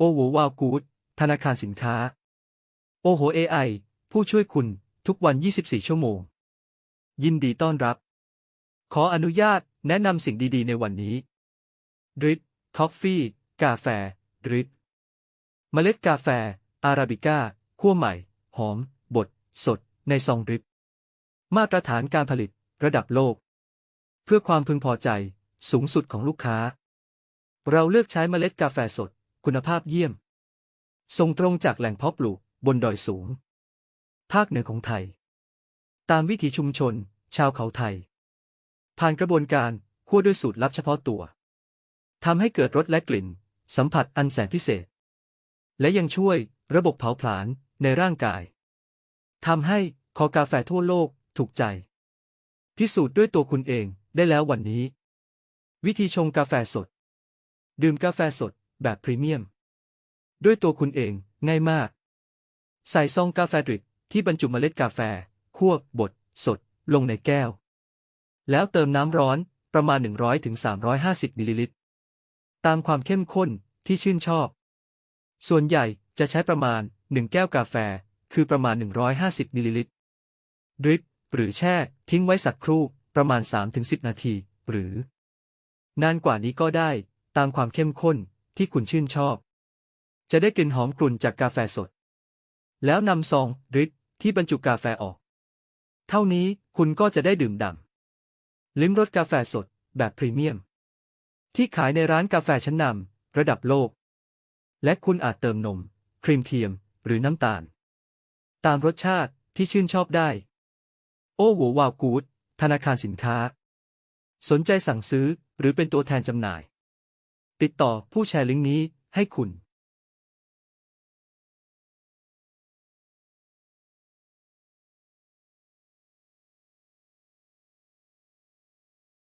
โอโหว้าวกูดธนาคารสินค้า โอโห AI ผู้ช่วยคุณทุกวัน 24 ชั่วโมง ยินดีต้อนรับ ขออนุญาตแนะนำสิ่งดีๆ ในวันนี้ดริปคอฟฟี่ กาแฟดริปเมล็ดกาแฟ อาราบิก้าคั่วใหม่ หอม บด สด ในซองดริป มาตรฐานการผลิต ระดับโลก เพื่อความพึงพอใจสูงสุดของลูกค้า เราเลือกใช้เมล็ดกาแฟสด คุณภาพเยี่ยม ส่งตรงจากแหล่งเพาะปลูกบนดอยสูง ภาคเหนือของไทย ตามวิถีชุมชน ชาวเขาไทย ผ่านกระบวนการคั่วด้วยสูตรลับเฉพาะตัวทำให้เกิดรสและกลิ่น สัมผัสอันแสนพิเศษ และยังช่วยระบบเผาผลาญในร่างกายทำให้คอกาแฟทั่วโลกถูกใจ พิสูจน์ด้วยตัวคุณเองได้แล้ววันนี้ วิธีชงกาแฟสด ดื่มกาแฟสด แบบพรีเมียม ด้วยตัวคุณเอง ง่ายมาก ใส่ซองกาแฟดริปที่บรรจุเมล็ดกาแฟ คั่วบด สด ลงในแก้ว แล้วเติมน้ำร้อนประมาณ 100-350มิลลิลิตร ตามความเข้มข้นที่ชื่นชอบ ส่วนใหญ่จะใช้ประมาณ 1 แก้วกาแฟ คือประมาณ 150มิลลิลิตร ดริปหรือแช่ทิ้งไว้สักครู่ประมาณ 3-10 นาที หรือ นานกว่านี้ก็ได้ตามความเข้มข้น ที่คุณชื่นชอบ จะได้กลิ่นหอมกลุ่นจากกาแฟสด แล้วนำซองดริปที่บรรจุกาแฟออก เท่านี้คุณก็จะได้ดื่มด่ำลิ้มรสกาแฟสดแบบพรีเมียม ที่ขายในร้านกาแฟชั้นนำระดับโลก และคุณอาจเติมนม ครีมเทียมหรือน้ำตาล ตามรสชาติที่ชื่นชอบได้ โอ้โหวาวกูดธนาคารสินค้า สนใจสั่งซื้อหรือเป็นตัวแทนจำหน่าย ติดต่อผู้แชร์ลิงก์นี้ให้คุณ